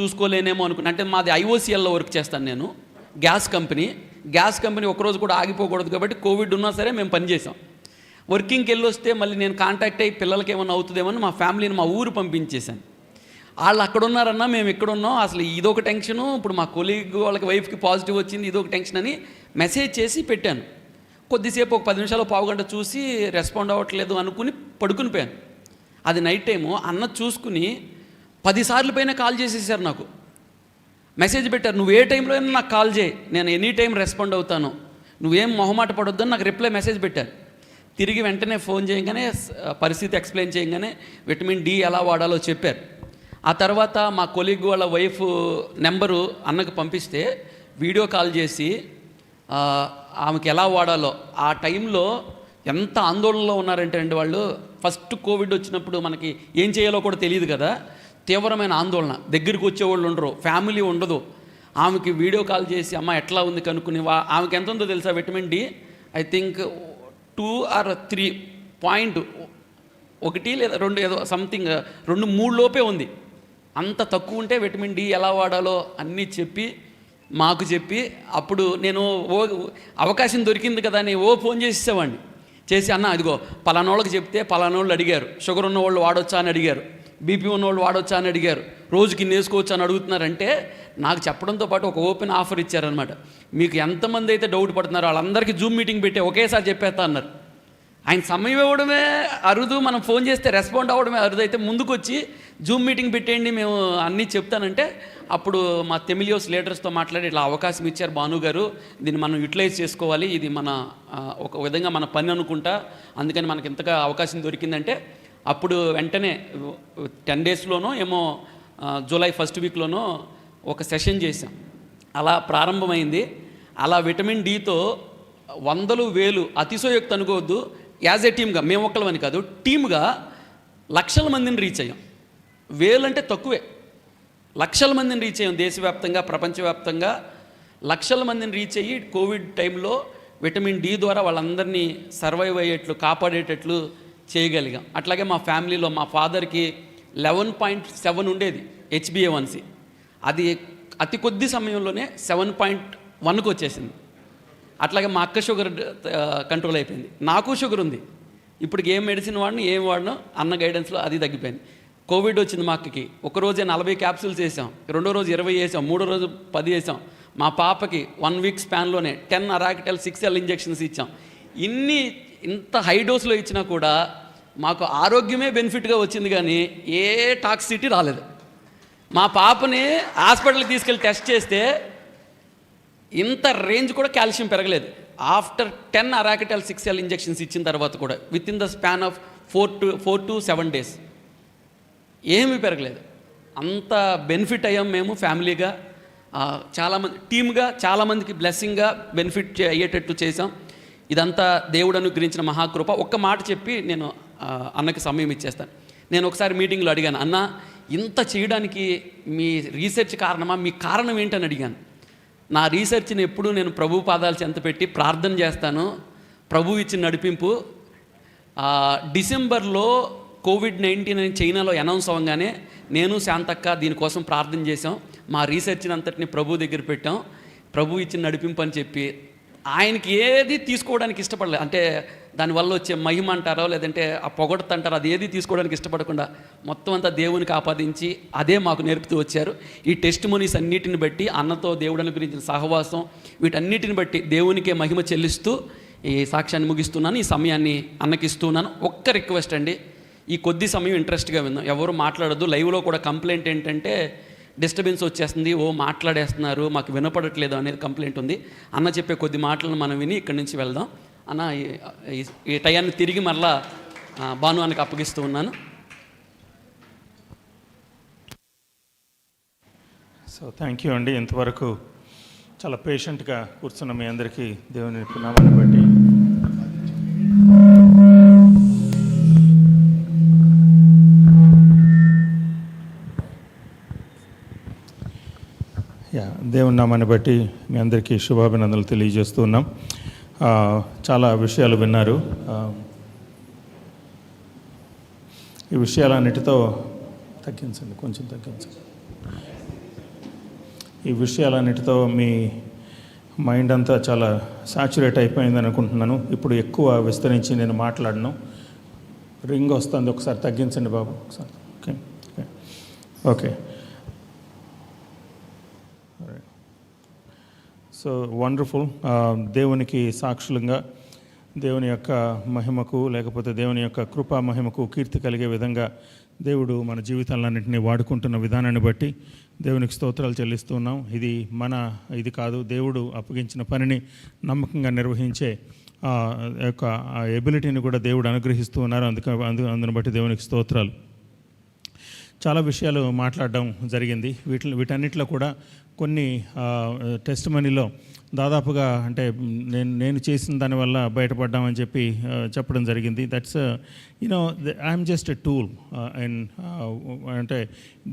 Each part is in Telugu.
చూసుకోలేనేమో అనుకున్నా. అంటే మాది ఐఓసీఎల్లో వర్క్ చేస్తాను నేను. Gas company. గ్యాస్ కంపెనీ ఒకరోజు కూడా ఆగిపోకూడదు కాబట్టి కోవిడ్ ఉన్నా సరే మేము పనిచేసాం వర్కింగ్కి వెళ్ళి వస్తే మళ్ళీ నేను కాంటాక్ట్ అయ్యి పిల్లలకి ఏమన్నా అవుతుందేమో అని మా ఫ్యామిలీని మా ఊరు పంపించేశాను. వాళ్ళు అక్కడ ఉన్నారన్నా మేము ఇక్కడ ఉన్నాం అసలు ఇదొక టెన్షను ఇప్పుడు మా కొలీగ్ వాళ్ళకి వైఫ్కి పాజిటివ్ వచ్చింది ఇదొక టెన్షన్ అని మెసేజ్ చేసి పెట్టాను. కొద్దిసేపు ఒక పది నిమిషాలు పావుగంట చూసి రెస్పాండ్ అవ్వట్లేదు అనుకుని పడుకుని పోయాను. అది నైట్ టైము. అన్న చూసుకుని పదిసార్లు పైన కాల్ చేసేసారు నాకు. మెసేజ్ పెట్టారు నువ్వు ఏ టైంలో అయినా నాకు కాల్ చేయి నేను ఎనీ టైం రెస్పాండ్ అవుతాను. నువ్వేం మొహమాట పడొద్దని నాకు రిప్లై మెసేజ్ పెట్టారు. తిరిగి వెంటనే ఫోన్ చేయగానే పరిస్థితి ఎక్స్ప్లెయిన్ చేయగానే విటమిన్ డి ఎలా వాడాలో చెప్పారు. ఆ తర్వాత మా కొలీగ్ వాళ్ళ వైఫ్ నెంబరు అన్నకు పంపిస్తే వీడియో కాల్ చేసి ఆమెకి ఎలా వాడాలో ఆ టైంలో ఎంత ఆందోళనలో ఉన్నారంటే అండి వాళ్ళు ఫస్ట్ కోవిడ్ వచ్చినప్పుడు మనకి ఏం చేయాలో కూడా తెలియదు కదా. తీవ్రమైన ఆందోళన. దగ్గరికి వచ్చేవాళ్ళు ఉండరు ఫ్యామిలీ ఉండదు. ఆమెకి వీడియో కాల్ చేసి అమ్మ ఎట్లా ఉంది కనుక్కుని వా ఆమెకి ఎంత ఉందో తెలుసా? Vitamin D I think two or three point ఒకటి లేదా రెండు ఏదో సంథింగ్ రెండు మూడు లోపే ఉంది. అంత తక్కువ ఉంటే విటమిన్ డి ఎలా వాడాలో అన్నీ చెప్పి మాకు చెప్పి అప్పుడు నేను ఓ అవకాశం దొరికింది కదా అని ఓ ఫోన్ చేసేవాడిని చేసి అన్న అదిగో పలానోళ్ళకి చెప్తే పలానోళ్ళు అడిగారు. షుగర్ ఉన్న వాళ్ళు వాడొచ్చా? అని అడిగారు. బీపీ ఉన్న వాళ్ళు వాడొచ్చా అని అడిగారు. రోజుకి ఇన్ని అని అడుగుతున్నారంటే నాకు చెప్పడంతో పాటు ఒక ఓపెన్ ఆఫర్ ఇచ్చారనమాట మీకు ఎంతమంది అయితే డౌట్ పడుతున్నారు వాళ్ళందరికీ జూమ్ మీటింగ్ పెట్టి ఒకేసారి చెప్పేస్తా అన్నారు. ఆయన సమయం ఇవ్వడమే అరుదు మనం ఫోన్ చేస్తే రెస్పాండ్ అవ్వడమే అరుదు. అయితే ముందుకు వచ్చి జూమ్ మీటింగ్ పెట్టేయండి మేము అన్నీ చెప్తానంటే అప్పుడు మా తెమిలియోస్ లీడర్స్తో మాట్లాడి ఇట్లా అవకాశం ఇచ్చారు భాను గారు. దీన్ని మనం యూటిలైజ్ చేసుకోవాలి. ఇది మన ఒక విధంగా మన పని అనుకుంటా. అందుకని మనకి ఇంతగా అవకాశం దొరికిందంటే అప్పుడు వెంటనే టెన్ డేస్లోనో ఏమో జూలై ఫస్ట్ వీక్లోనో ఒక సెషన్ చేశాం. అలా ప్రారంభమైంది. అలా విటమిన్ డితో వందలు వేలు అతిశయోక్తి అనుకోవద్దు. యాజ్ ఏ టీమ్గా మేము ఒక్కలమని కాదు టీమ్గా లక్షల మందిని రీచ్ అయ్యాం. వేలు అంటే తక్కువే. లక్షల మందిని రీచ్ అయ్యాం దేశవ్యాప్తంగా ప్రపంచవ్యాప్తంగా. లక్షల మందిని రీచ్ అయ్యి కోవిడ్ టైంలో విటమిన్ డి ద్వారా వాళ్ళందరినీ సర్వైవ్ అయ్యేట్లు కాపాడేటట్లు చేయగలిగాం. అట్లాగే మా ఫ్యామిలీలో మా ఫాదర్కి లెవెన్ పాయింట్ సెవెన్ ఉండేది హెచ్బిఏవన్సి అది అతి కొద్ది సమయంలోనే సెవెన్ పాయింట్ వన్కి వచ్చేసింది. అట్లాగే మా అక్క షుగర్ కంట్రోల్ అయిపోయింది. నాకు షుగర్ ఉంది. ఇప్పుడు ఏం మెడిసిన్ వాడిని ఏం వాడినో అన్న గైడెన్స్లో అది తగ్గిపోయింది. కోవిడ్ వచ్చింది మా అక్కకి. ఒక రోజే నలభై క్యాప్సూల్స్ వేసాం రెండో రోజు ఇరవై వేసాం. మూడో రోజు పది వేసాం. మా పాపకి one week స్పాన్లోనే ten Arachitol six L injections ఇచ్చాం. ఇన్ని ఇంత హై డోస్లో ఇచ్చినా కూడా మాకు ఆరోగ్యమే బెనిఫిట్గా వచ్చింది కానీ ఏ టాక్సిటీ రాలేదు. మా పాపని హాస్పిటల్కి తీసుకెళ్ళి టెస్ట్ చేస్తే ఇంత రేంజ్ కూడా కాల్షియం పెరగలేదు. After ten Arachitol six L injections ఇచ్చిన తర్వాత కూడా with in the span of four to four to seven days ఏమీ పెరగలేదు. అంత బెనిఫిట్ అయ్యాం మేము ఫ్యామిలీగా చాలామంది టీమ్గా చాలామందికి బ్లెస్సింగ్గా బెనిఫిట్ అయ్యేటట్టు చేసాం ఇదంతా దేవుడు అనుగ్రహించిన మహాకృప. ఒక్క మాట చెప్పి నేను అన్నకి సమయం ఇచ్చేస్తాను. నేను ఒకసారి మీటింగ్లో అడిగాను అన్న ఇంత చేయడానికి మీ రీసెర్చ్ కారణమా? మీ కారణం ఏంటని అడిగాను. నా రీసెర్చ్ని ఎప్పుడూ నేను ప్రభు పాదాలు చెంత పెట్టి ప్రార్థన చేస్తాను ప్రభు ఇచ్చిన నడిపింపు. డిసెంబర్లో కోవిడ్ నైన్టీన్ అని చైనాలో అనౌన్స్ అవ్వగానే నేను శాంతక్క దీనికోసం ప్రార్థన చేశాం. మా రీసెర్చ్ని అంతటిని ప్రభు దగ్గర పెట్టాం. ప్రభు ఇచ్చిన నడిపింపు అని చెప్పి ఆయనకి ఏది తీసుకోవడానికి ఇష్టపడలేదు అంటే దానివల్ల వచ్చే మహిమ అంటారో లేదంటే ఆ పొగడత అంటారో అది ఏది తీసుకోవడానికి ఇష్టపడకుండా మొత్తం అంతా దేవునికి ఆపాదించి అదే మాకు నేర్పుతూ వచ్చారు. ఈ టెస్ట్ మనీస్ అన్నిటిని బట్టి అన్నతో దేవుడని గురించిన సహవాసం వీటన్నిటిని బట్టి దేవునికే మహిమ చెల్లిస్తూ ఈ సాక్ష్యాన్ని ముగిస్తున్నాను ఈ సమయాన్ని అన్నకిస్తున్నాను. ఒక్క రిక్వెస్ట్ అండి ఈ కొద్ది సమయం ఇంట్రెస్ట్గా విందాం. ఎవరు మాట్లాడద్దు లైవ్లో కూడా కంప్లైంట్ ఏంటంటే డిస్టర్బెన్స్ వచ్చేస్తుంది ఓ మాట్లాడేస్తున్నారు మాకు వినపడట్లేదు అనేది కంప్లైంట్ ఉంది. అన్న చెప్పే కొద్ది మాటలను మనం విని ఇక్కడి నుంచి వెళ్దాం. అన్న ఈ- ఈ- టయాన్ని తిరిగి మరలా భాను అన్నకి అప్పగిస్తూ ఉన్నాను. సో థ్యాంక్ యూ అండి. ఇంతవరకు చాలా పేషెంట్గా కూర్చున్న మీ అందరికీ దేవుని నామాన్ని బట్టి దేవుని నామాన్ని బట్టి మీ అందరికీ శుభాభినందనలు తెలియజేస్తూ ఉన్నాం. చాలా విషయాలు విన్నారు. ఈ విషయాలన్నిటితో తగ్గించండి కొంచెం తగ్గించండి. ఈ విషయాలన్నిటితో మీ మైండ్ అంతా చాలా సాచురేట్ అయిపోయిందని అనుకుంటున్నాను. ఇప్పుడు ఎక్కువ విస్తరించి నేను మాట్లాడను. రింగ్ వస్తుంది ఒకసారి తగ్గించండి బాబు ఒకసారి. ఓకే. ఓకే. So wonderful. దేవునికి సాక్షులంగా దేవుని యొక్క మహిమకు లేకపోతే దేవుని యొక్క కృపా మహిమకు కీర్తి కలిగే విధంగా దేవుడు మన జీవితాలన్నింటినీ వాడుకుంటున్న విధానాన్ని బట్టి దేవునికి స్తోత్రాలు చెల్లిస్తున్నాం ఇది మన ఇది కాదు దేవుడు అప్పగించిన పనిని నమ్మకంగా నిర్వహించే యొక్క ఎబిలిటీని కూడా దేవుడు అనుగ్రహిస్తూ ఉన్నారు. అందుక అందు అందుని బట్టి దేవునికి స్తోత్రాలు. చాలా విషయాలు మాట్లాడడం జరిగింది. వీటి వీటన్నిటిలో కూడా కొన్ని టెస్ట్ మనీలో దాదాపుగా అంటే నేను నేను చేసిన దానివల్ల బయటపడ్డామని చెప్పి చెప్పడం జరిగింది. That's you know I'm just a tool and అంటే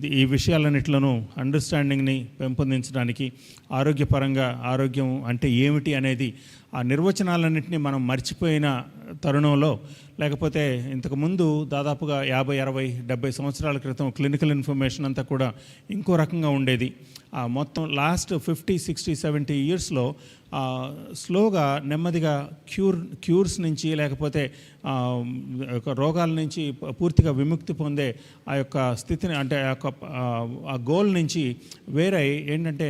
ఈ విషయాలన్నింటిలోనూ అండర్స్టాండింగ్ని పెంపొందించడానికి ఆరోగ్యపరంగా ఆరోగ్యం అంటే ఏమిటి అనేది ఆ నిర్వచనాలన్నింటినీ మనం మర్చిపోయిన తరుణంలో లేకపోతే ఇంతకుముందు దాదాపుగా యాభై అరవై డెబ్బై సంవత్సరాల క్రితం క్లినికల్ ఇన్ఫర్మేషన్ అంతా కూడా ఇంకో రకంగా ఉండేది. ఆ మొత్తం మొత్తం లాస్ట్ ఫిఫ్టీ సిక్స్టీ సెవెంటీ ఇయర్స్లో స్లోగా నెమ్మదిగా క్యూర్ క్యూర్స్ నుంచి లేకపోతే రోగాల నుంచి పూర్తిగా విముక్తి పొందే ఆ యొక్క స్థితిని అంటే ఆ యొక్క ఆ, ఆ గోల్ నుంచి వేరై ఏంటంటే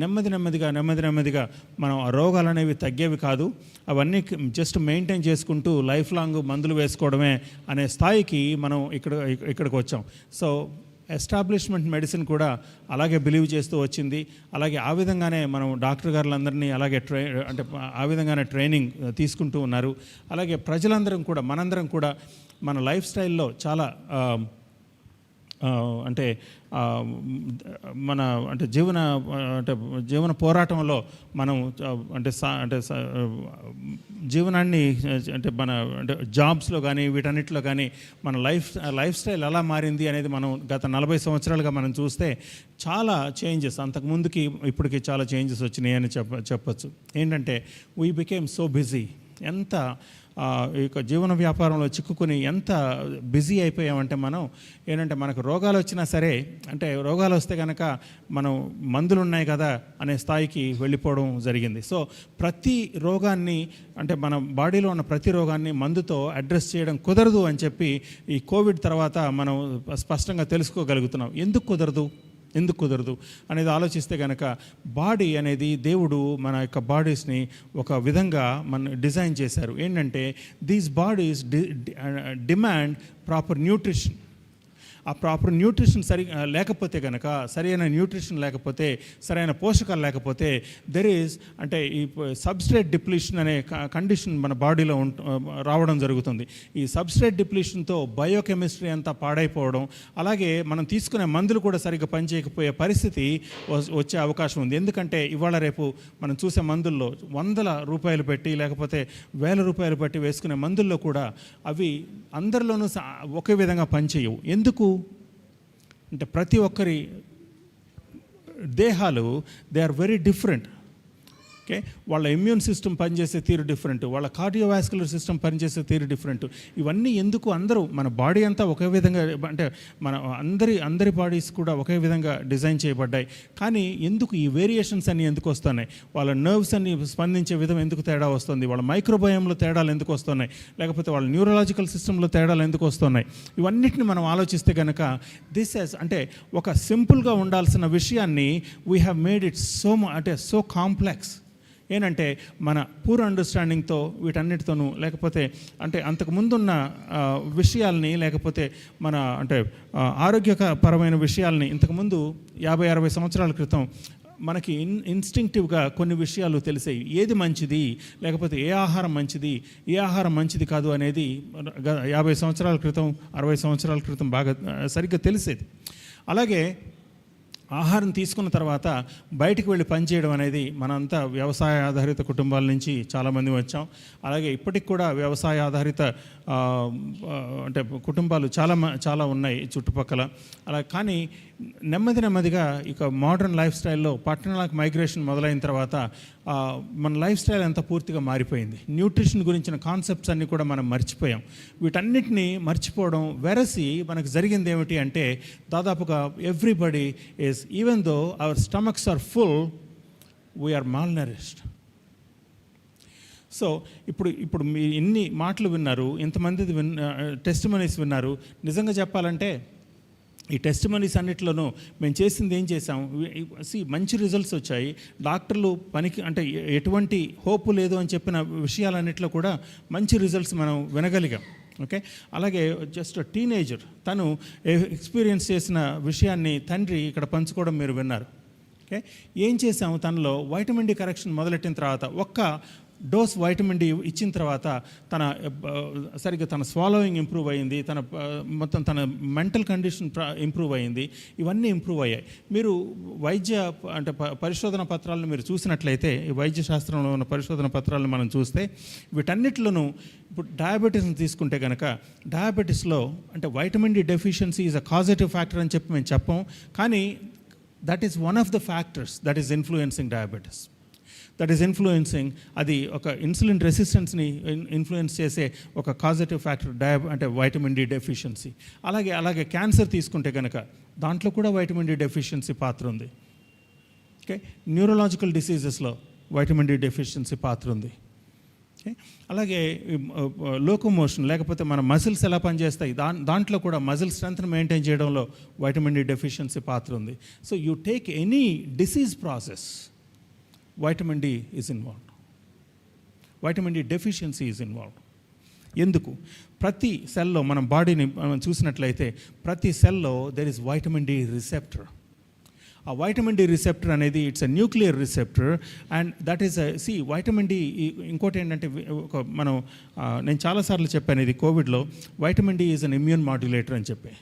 నెమ్మది నెమ్మదిగా నెమ్మది నెమ్మదిగా మనం ఆ రోగాలు అనేవి తగ్గేవి కాదు. అవన్నీ జస్ట్ మెయింటైన్ చేసుకుంటూ లైఫ్ లాంగ్ మందులు వేసుకోవడమే అనే స్థాయికి మనం ఇక్కడ ఇక్కడికి వచ్చాం. సో ఎస్టాబ్లిష్మెంట్ మెడిసిన్ కూడా అలాగే బిలీవ్ చేస్తూ వచ్చింది. అలాగే ఆ విధంగానే మనం డాక్టర్ గారులందరినీ అలాగే ట్రై అంటే ఆ విధంగానే ట్రైనింగ్ తీసుకుంటూ ఉన్నారు. అలాగే ప్రజలందరం కూడా మనందరం కూడా మన లైఫ్ స్టైల్లో చాలా అంటే మన అంటే జీవన అంటే జీవన పోరాటంలో మనం అంటే సా అంటే జీవనాన్ని అంటే మన అంటే జాబ్స్లో కానీ వీటన్నిటిలో కానీ మన లైఫ్ లైఫ్ స్టైల్ ఎలా మారింది అనేది మనం గత నలభై సంవత్సరాలుగా మనం చూస్తే చాలా చేంజెస్. అంతకుముందుకి ఇప్పటికి చాలా చేంజెస్ వచ్చినాయి అని చెప్ప చెప్పచ్చు. ఏంటంటే వీ బికేమ్ సో బిజీ ఎంత ఈ యొక్క జీవన వ్యాపారంలో చిక్కుకుని ఎంత బిజీ అయిపోయామంటే మనం ఏంటంటే మనకు రోగాలు వచ్చినా సరే అంటే రోగాలు వస్తే కనుక మనం మందులు ఉన్నాయి కదా అనే స్థాయికి వెళ్ళిపోవడం జరిగింది. సో ప్రతి రోగాన్ని అంటే మన బాడీలో ఉన్న ప్రతి రోగాన్ని మందుతో అడ్రస్ చేయడం కుదరదు అని చెప్పి ఈ కోవిడ్ తర్వాత మనం స్పష్టంగా తెలుసుకోగలుగుతున్నాం. ఎందుకు కుదరదు? ఎందుకు కుదరదు అనేది ఆలోచిస్తే కనుక బాడీ అనేది దేవుడు మన యొక్క బాడీస్ని ఒక విధంగా మన డిజైన్ చేశారు. ఏంటంటే these bodies demand proper nutrition ఆ ప్రాపర్ న్యూట్రిషన్ సరి లేకపోతే కనుక సరైన న్యూట్రిషన్ లేకపోతే సరైన పోషకాలు లేకపోతే దెర్ ఈజ్ అంటే ఈ సబ్స్ట్రేట్ డిప్లీషన్ అనే కండిషన్ మన బాడీలో ఉంట రావడం జరుగుతుంది. ఈ సబ్స్ట్రేట్ డిప్లీషన్తో బయోకెమిస్ట్రీ అంతా పాడైపోవడం అలాగే మనం తీసుకునే మందులు కూడా సరిగ్గా పనిచేయకపోయే పరిస్థితి వచ్చే అవకాశం ఉంది. ఎందుకంటే ఇవాళ రేపు మనం చూసే మందుల్లో వందల రూపాయలు పెట్టి లేకపోతే వేల రూపాయలు పెట్టి వేసుకునే మందుల్లో కూడా అవి అందరిలోనూ స- ఒకే విధంగా పనిచేయవు. ఎందుకు? అంటే ప్రతి ఒక్కరి దేహాలు they are very different okay వాళ్ళ ఇమ్యూన్ సిస్టమ్ పనిచేసే తీరు డిఫరెంట్ వాళ్ళ కార్డియోవాస్కులర్ సిస్టమ్ పనిచేసే తీరు డిఫరెంట్ ఇవన్నీ ఎందుకు అందరూ మన బాడీ అంతా ఒకే విధంగా అంటే మన అందరి అందరి బాడీస్ కూడా ఒకే విధంగా డిజైన్ చేయబడ్డాయి. కానీ ఎందుకు ఈ వేరియేషన్స్ అన్ని ఎందుకు వస్తున్నాయి? వాళ్ళ నర్వ్స్ అన్ని స్పందించే విధం ఎందుకు తేడా వస్తుంది? వాళ్ళ మైక్రోబయంలో తేడాలు ఎందుకు వస్తున్నాయి? లేకపోతే వాళ్ళ న్యూరలాజికల్ సిస్టంలో తేడాలు ఎందుకు వస్తున్నాయి? ఇవన్నిటిని మనం ఆలోచిస్తే కనుక దిస్ ఎస్ అంటే ఒక సింపుల్గా ఉండాల్సిన విషయాన్ని we have made it so అంటే సో కాంప్లెక్స్ ఏంటంటే మన పూర్ అండర్స్టాండింగ్తో వీటన్నిటితోనూ లేకపోతే అంటే అంతకు ముందున్న విషయాల్ని లేకపోతే మన అంటే ఆరోగ్యకరమైన విషయాల్ని ఇంతకుముందు యాభై అరవై సంవత్సరాల క్రితం మనకి ఇన్ ఇన్స్టింక్టివ్గా కొన్ని విషయాలు తెలిసాయి ఏది మంచిది? లేకపోతే ఏ ఆహారం మంచిది? ఏ ఆహారం మంచిది కాదు అనేది యాభై సంవత్సరాల క్రితం అరవై సంవత్సరాల క్రితం బాగా సరిగ్గా తెలిసేది. అలాగే ఆహారం తీసుకున్న తర్వాత బయటికి వెళ్ళి పనిచేయడం అనేది మనంతా వ్యవసాయ ఆధారిత కుటుంబాల నుంచి చాలామంది వచ్చాం. అలాగే ఇప్పటికి కూడా వ్యవసాయ ఆధారిత అంటే కుటుంబాలు చాలా మ- చాలా ఉన్నాయి చుట్టుపక్కల. అలా కానీ నెమ్మది నెమ్మదిగా ఇక మోడర్న్ లైఫ్ స్టైల్లో పట్టణాలకు మైగ్రేషన్ మొదలైన తర్వాత మన లైఫ్ స్టైల్ అంతా పూర్తిగా మారిపోయింది. న్యూట్రిషన్ గురించిన కాన్సెప్ట్స్ అన్నీ కూడా మనం మర్చిపోయాం. వీటన్నిటిని మర్చిపోవడం వెరసి మనకు జరిగింది ఏమిటి అంటే దాదాపుగా everybody is even though our stomachs are full we're malnourished so ఇప్పుడు ఇప్పుడు మీ ఇన్ని మాటలు విన్నారు ఇంతమంది విన్ టెస్ట్ మనీస్ విన్నారు. నిజంగా చెప్పాలంటే ఈ టెస్ట్ మనీస్ అన్నిట్లోనూ మేము చేసింది ఏం చేసాం సి మంచి రిజల్ట్స్ వచ్చాయి. డాక్టర్లు పనికి అంటే ఎటువంటి హోప్ లేదు అని చెప్పిన విషయాలన్నిట్లో కూడా మంచి రిజల్ట్స్ మనం వినగలిగాం. ఓకే అలాగే జస్ట్ టీనేజర్ తను ఎక్స్పీరియన్స్ చేసిన విషయాన్ని తండ్రి ఇక్కడ పంచుకోవడం మీరు విన్నారు. ఓకే ఏం చేసాము తనలో? వైటమిన్ డి కరెక్షన్ మొదలెట్టిన తర్వాత ఒక్క డోస్ వైటమిన్ డి ఇచ్చిన తర్వాత తన సరిగ్గా తన స్వాలోయింగ్ ఇంప్రూవ్ అయింది తన మొత్తం తన మెంటల్ కండిషన్ ఇంప్రూవ్ అయింది ఇవన్నీ ఇంప్రూవ్ అయ్యాయి. మీరు వైద్య అంటే పరిశోధన పత్రాలను మీరు చూసినట్లయితే ఈ వైద్య శాస్త్రంలో ఉన్న పరిశోధన పత్రాలను మనం చూస్తే వీటన్నిటిలోనూ ఇప్పుడు డయాబెటీస్ని తీసుకుంటే కనుక డయాబెటీస్లో అంటే vitamin D deficiency is a causative factor అని చెప్పి మేము చెప్పం కానీ that is one of the factors that is influencing diabetes. That is influencing అది ఒక ఇన్సులిన్ రెసిస్టెన్స్ని ఇన్ఫ్లుయెన్స్ చేసే ఒక కాజిటివ్ ఫ్యాక్టర్ డయాబ్ అంటే వైటమిన్ డి డెఫిషియన్సీ అలాగే అలాగే క్యాన్సర్ తీసుకుంటే కనుక దాంట్లో కూడా వైటమిన్ డి డెఫిషియన్సీ పాత్ర ఉంది. ఓకే న్యూరలాజికల్ డిసీజెస్లో వైటమిన్ డి డెఫిషియన్సీ పాత్ర ఉంది. ఓకే అలాగే లోకోమోషన్ లేకపోతే మన మజిల్స్ ఎలా పనిచేస్తాయి? దా దాంట్లో కూడా మజిల్ స్ట్రెంత్ని మెయింటైన్ చేయడంలో వైటమిన్ డి డెఫిషియన్సీ పాత్ర ఉంది. So you take any disease process vitamin D is involved vitamin D deficiency is involved ఎందుకు? ప్రతి సెల్లో మనం బాడీని మనం చూసినట్లయితే ప్రతి సెల్లో there is vitamin D receptor ఆ వైటమిన్ డి రిసెప్టర్ అనేది it's a nuclear receptor and that is see vitamin D ఇంకోటి ఏంటంటే ఒక మనం నేను చాలాసార్లు చెప్పాను ఇది కోవిడ్లో vitamin D is an immune modulator అని చెప్పి.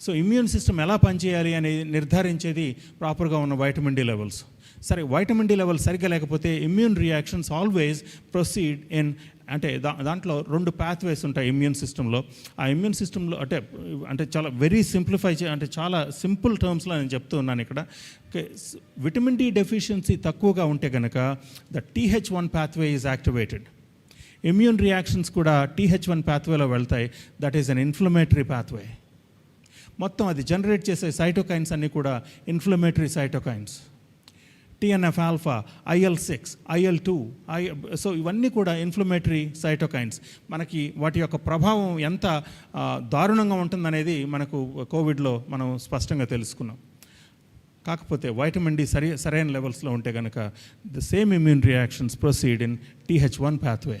సో ఇమ్యూన్ సిస్టమ్ ఎలా పనిచేయాలి అనేది నిర్ధారించేది ప్రాపర్గా ఉన్న వైటమిన్ డి లెవెల్స్ సరే వైటమిన్ డి లెవెల్ సరిగ్గా లేకపోతే immune reactions always proceed in అంటే దా దాంట్లో రెండు పాత్వేస్ ఉంటాయి ఇమ్యూన్ సిస్టంలో ఆ ఇమ్యూన్ సిస్టంలో అంటే అంటే చాలా వెరీ సింప్లిఫై చే అంటే చాలా సింపుల్ టర్మ్స్లో నేను చెప్తూ ఉన్నాను ఇక్కడ. విటమిన్ డి డెఫిషియన్సీ తక్కువగా ఉంటే కనుక the TH one pathway is activated immune reactions కూడా టీహెచ్ వన్ పాత్వేలో వెళ్తాయి. That is an inflammatory pathway మొత్తం అది జనరేట్ చేసే సైటోకైన్స్ అన్నీ కూడా inflammatory cytokines TNF alpha IL six IL two I so ఇవన్నీ కూడా ఇన్ఫ్లమేటరీ సైటోకైన్స్ మనకి వాటి యొక్క ప్రభావం ఎంత దారుణంగా ఉంటుందనేది మనకు కోవిడ్లో మనం స్పష్టంగా తెలుసుకున్నాం. కాకపోతే వైటమిన్ డి సరి సరైన లెవెల్స్లో ఉంటే కనుక the same immune reactions proceed in TH one pathway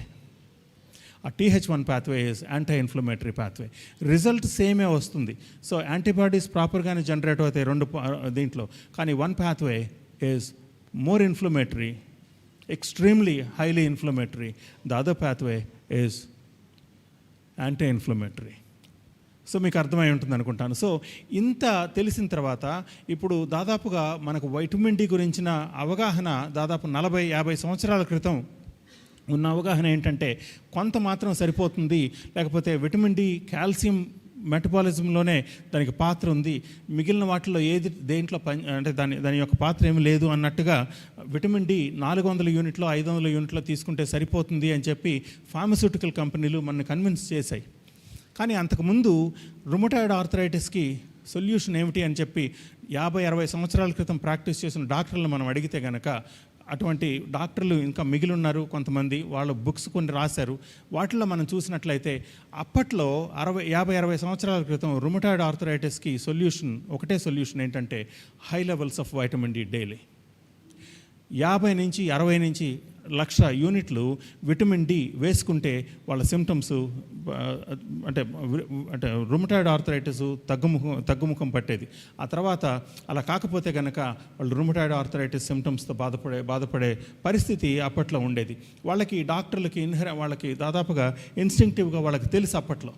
ఆ TH one pathway is anti inflammatory pathway result సేమే వస్తుంది. సో యాంటీబాడీస్ ప్రాపర్గానే జనరేట్ అవుతాయి రెండు దీంట్లో. కానీ one pathway is more inflammatory extremely highly inflammatory the other pathway is anti inflammatory so మీకు అర్థమై ఉంటుంది అనుకుంటాను. సో ఇంత తెలిసిన తర్వాత ఇప్పుడు దాదాపుగా మనకు వైటమిన్ డి గురించిన అవగాహన దాదాపు నలభై యాభై సంవత్సరాల క్రితం ఉన్న అవగాహన ఏంటంటే కొంత మాత్రం సరిపోతుంది. లేకపోతే విటమిన్ డి కాల్షియం మెటబాలిజంలోనే దానికి పాత్ర ఉంది. మిగిలిన వాటిలో ఏది దేంట్లో పని అంటే దాని దాని యొక్క పాత్ర ఏమి లేదు అన్నట్టుగా విటమిన్ డి నాలుగు వందల యూనిట్లో ఐదు వందల యూనిట్లో తీసుకుంటే సరిపోతుంది అని చెప్పి ఫార్మస్యూటికల్ కంపెనీలు మనని కన్విన్స్ చేశాయి. కానీ అంతకుముందు రుమటాయిడ్ ఆర్థరైటిస్కి సొల్యూషన్ ఏమిటి అని చెప్పి యాభై అరవై సంవత్సరాల క్రితం ప్రాక్టీస్ చేసిన డాక్టర్లను మనం అడిగితే కనుక అటువంటి డాక్టర్లు ఇంకా మిగిలి ఉన్నారు కొంతమంది. వాళ్ళ బుక్స్ కొన్ని రాశారు. వాటిలో మనం చూసినట్లయితే అప్పట్లో అరవై యాభై అరవై సంవత్సరాల క్రితం రుమటాయిడ్ ఆర్థరైటిస్కి సొల్యూషన్ ఒకటే సొల్యూషన్ ఏంటంటే high levels of vitamin D daily యాభై నుంచి అరవై నుంచి లక్ష యూనిట్లు విటమిన్ డి వేసుకుంటే వాళ్ళ సిమ్టమ్స్ అంటే అంటే రుమటాయిడ్ ఆర్థరైటిస్ తగ్గుముఖం తగ్గుముఖం పట్టేది. ఆ తర్వాత అలా కాకపోతే కనుక వాళ్ళు రుమటాయిడ్ ఆర్థరైటిస్ సిమ్టమ్స్తో బాధపడే బాధపడే పరిస్థితి అప్పట్లో ఉండేది. వాళ్ళకి డాక్టర్లకి ఇన్హెర వాళ్ళకి దాదాపుగా ఇన్స్టింక్టివ్గా వాళ్ళకి తెలుసు అప్పట్లో.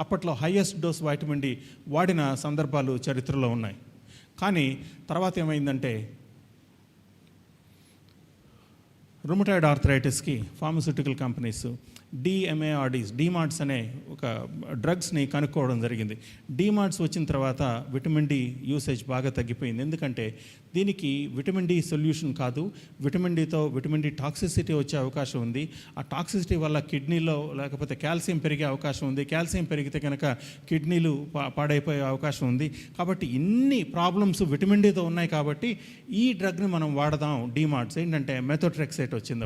అప్పట్లో హయ్యెస్ట్ డోస్ వైటమిన్ డి వాడిన సందర్భాలు చరిత్రలో ఉన్నాయి. కానీ తర్వాత ఏమైందంటే రుమటాయిడ్ ఆర్థరైటిస్కి ఫార్మస్యూటికల్ కంపెనీస్ డిఎంఏఆర్డీస్ డిమార్ట్స్ అనే ఒక డ్రగ్స్ని కనుక్కోవడం జరిగింది. డిమార్ట్స్ వచ్చిన తర్వాత విటమిన్ డి యూసేజ్ బాగా తగ్గిపోయింది. ఎందుకంటే దీనికి విటమిన్ డి సొల్యూషన్ కాదు. విటమిన్ డితో విటమిన్ డి టాక్సిసిటీ వచ్చే అవకాశం ఉంది. ఆ టాక్సిసిటీ వల్ల కిడ్నీలో లేకపోతే కాల్షియం పెరిగే అవకాశం ఉంది. కాల్షియం పెరిగితే కనుక కిడ్నీలు పా- పాడైపోయే అవకాశం ఉంది. కాబట్టి ఇన్ని ప్రాబ్లమ్స్ విటమిన్ డితో ఉన్నాయి కాబట్టి ఈ డ్రగ్ని మనం వాడదాం. డిమార్ట్స్ ఏంటంటే మెథోట్రెక్సైట్ వచ్చింది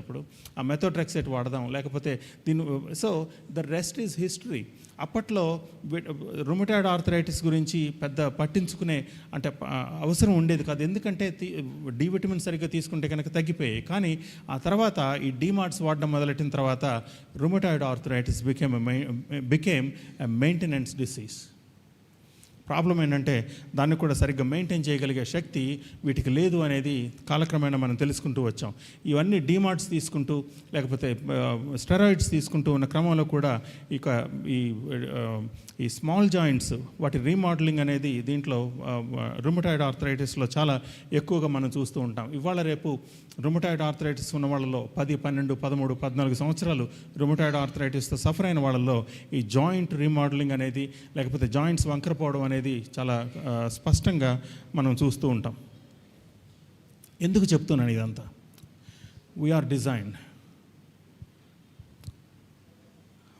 ఆ మెథోట్రెక్సైట్ వాడదాం. లేకపోతే దీని so the rest is history. అప్పట్లో రుమటాయిడ్ ఆర్థరైటిస్ గురించి పెద్ద పట్టించుకునే అంటే అవసరం ఉండేది కాదు. ఎందుకంటే డి విటమిన్ సరిగ్గా తీసుకుంటే కనుక తగ్గిపోయాయి. కానీ ఆ తర్వాత ఈ డిమార్ట్స్ వాడడం మొదలెట్టిన తర్వాత rheumatoid arthritis became became maintenance disease problem ఏంటంటే దాన్ని కూడా సరిగ్గా మెయింటైన్ చేయగలిగే శక్తి వీటికి లేదు అనేది కాలక్రమేణా మనం తెలుసుకుంటూ వచ్చాం. ఇవన్నీ డిమార్ట్స్ తీసుకుంటూ లేకపోతే స్టెరాయిడ్స్ తీసుకుంటూ ఉన్న క్రమంలో కూడా ఇక ఈ ఈ స్మాల్ జాయింట్స్ వాటి రీమోడలింగ్ అనేది దీంట్లో రుమటాయిడ్ ఆర్థరైటిస్లో చాలా ఎక్కువగా మనం చూస్తూ ఉంటాం. ఇవాళ రేపు రుమటాయిడ్ ఆర్థరైటిస్ ఉన్న వాళ్ళలో పది పన్నెండు పదమూడు పద్నాలుగు సంవత్సరాలు రుమటాయిడ్ ఆర్థరైటిస్తో సఫర్ అయిన వాళ్ళలో ఈ జాయింట్ రీమోడలింగ్ అనేది లేకపోతే జాయింట్స్ వంకరపోవడం అనేది చాలా స్పష్టంగా మనం చూస్తూ ఉంటాం. ఎందుకు చెప్తున్నాను ఇదంతా? We're design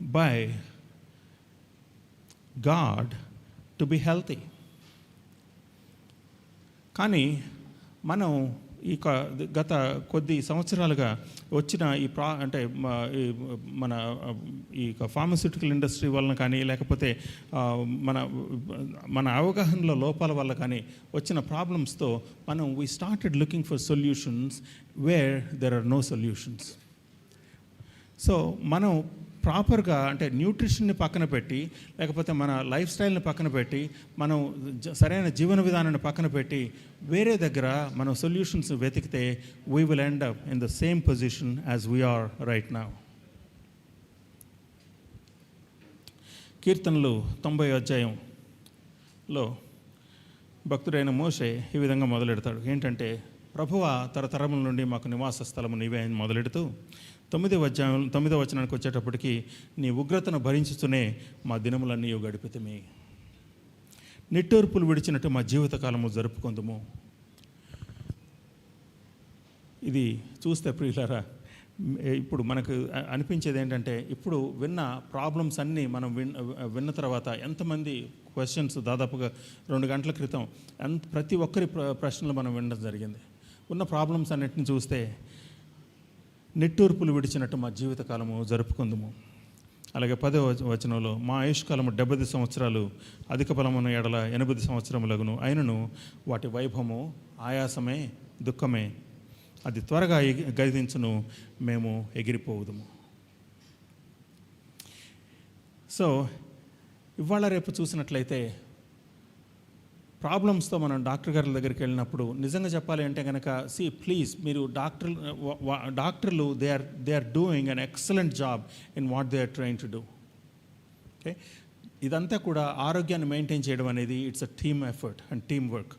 by God to be healthy కానీ మనం ఈ గత కొద్ది సంవత్సరాలుగా వచ్చిన ఈ ప్రా అంటే మన ఈ ఫార్మస్యూటికల్ ఇండస్ట్రీ వలన కానీ లేకపోతే మన మన అవగాహనలో లోపాల వల్ల కానీ వచ్చిన ప్రాబ్లమ్స్తో మనం we started looking for solutions where there are no solutions so మనం ప్రాపర్గా అంటే న్యూట్రిషన్ని పక్కన పెట్టి లేకపోతే మన లైఫ్ స్టైల్ని పక్కన పెట్టి మనం సరైన జీవన విధానాన్ని పక్కన పెట్టి వేరే దగ్గర మనం సొల్యూషన్స్ వెతికితే we will end up in the same position as we're right now కీర్తనలు తొంభై అధ్యాయంలో భక్తుడైన మోషే ఈ విధంగా మొదలెడతాడు. ఏంటంటే ప్రభువ తరతరముల నుండి మాకు నివాస స్థలము నీవే అని మొదలెడుతూ తొమ్మిదవ అధ్యాయం తొమ్మిదవ వచనానికి వచ్చేటప్పటికి నీ ఉగ్రతను భరించుతూనే మా దినములన్నీ గడిపితమే. నిట్టూర్పులు విడిచినట్టు మా జీవితకాలము జరుపుకుందుము. ఇది చూస్తే ప్రియులారా ఇప్పుడు మనకు అనిపించేది ఏంటంటే ఇప్పుడు విన్న ప్రాబ్లమ్స్ అన్నీ మనం విన్ విన్న తర్వాత ఎంతమంది క్వశ్చన్స్ దాదాపుగా రెండు గంటల క్రితం ఎంత ప్రతి ఒక్కరి ప్ర- ప్రశ్నలు మనం వినడం జరిగింది. ఉన్న ప్రాబ్లమ్స్ అన్నిటిని చూస్తే నిట్టూర్పులు విడిచినట్టు మా జీవితకాలము జరుపుకుందుము. అలాగే పదో వచనంలో మా ఆయుష్కాలము డెబ్బై సంవత్సరాలు అధిక బలమున ఎడల ఎనిమిది సంవత్సరములగును. అయినను వాటి వైభవము ఆయాసమే దుఃఖమే. అది త్వరగా గదిదించును మేము ఎగిరిపోవుదుము. సో ఇవాళ రేపు చూసినట్లయితే ప్రాబ్లమ్స్తో మనం డాక్టర్ గారి దగ్గరికి వెళ్ళినప్పుడు నిజంగా చెప్పాలి అంటే కనుక సి ప్లీజ్ మీరు డాక్టర్ డాక్టర్లు they are they are doing an excellent job in what they are train to do okay ఇదంతా కూడా ఆరోగ్యాన్ని మెయింటైన్ చేయడం అనేది it's a team effort and team work